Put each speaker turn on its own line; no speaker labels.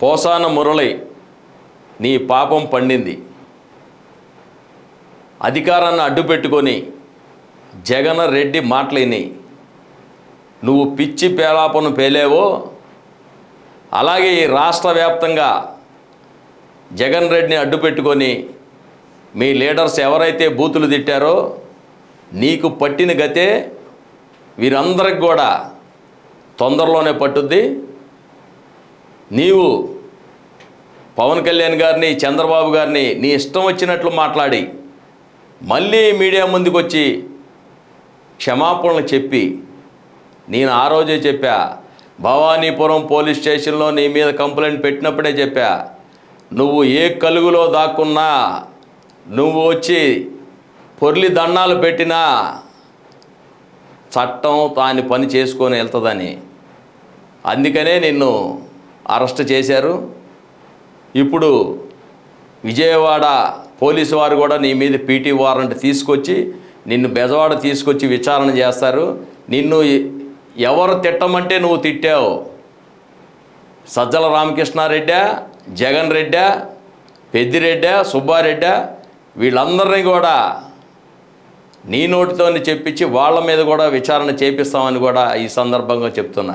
పోసాన మురళి నీ పాపం పండింది. అధికారాన్ని అడ్డు పెట్టుకొని జగన్ రెడ్డి మాటలేని నువ్వు పిచ్చి పేలాపను పేలేవో? అలాగే ఈ రాష్ట్ర వ్యాప్తంగా జగన్ రెడ్డిని అడ్డు పెట్టుకొని మీ లీడర్స్ ఎవరైతే బూతులు తిట్టారో నీకు పట్టిన గతే వీరందరికి కూడా తొందరలోనే పట్టుద్ది. నీవు పవన్ కళ్యాణ్ గారిని చంద్రబాబు గారిని నీ ఇష్టం వచ్చినట్లు మాట్లాడి మళ్ళీ మీడియా ముందుకు వచ్చి క్షమాపణలు చెప్పి నేను ఆ రోజే చెప్పా భవానీపురం పోలీస్ స్టేషన్లో నీ మీద కంప్లైంట్ పెట్టినప్పుడే చెప్పా నువ్వు ఏ కలుగులో దాక్కున్నా నువ్వు వచ్చి పొర్లి దండాలు పెట్టినా చట్టం దాని పని చేసుకొని వెళ్తుందని. అందుకనే నిన్ను అరెస్ట్ చేశారు. ఇప్పుడు విజయవాడ పోలీసు వారు కూడా నీ మీద పీటీ వారెంట్ తీసుకొచ్చి నిన్ను బెజవాడ తీసుకొచ్చి విచారణ చేస్తారు. నిన్ను ఎవరు తిట్టమంటే నువ్వు తిట్టావు. సజ్జల రామకృష్ణారెడ్డా జగన్ రెడ్డా పెద్దిరెడ్డా సుబ్బారెడ్డా వీళ్ళందరినీ కూడా నీ నోటితోనే చెప్పించి వాళ్ళ మీద కూడా విచారణ చేపిస్తామని కూడా ఈ సందర్భంగా చెప్తున్నా.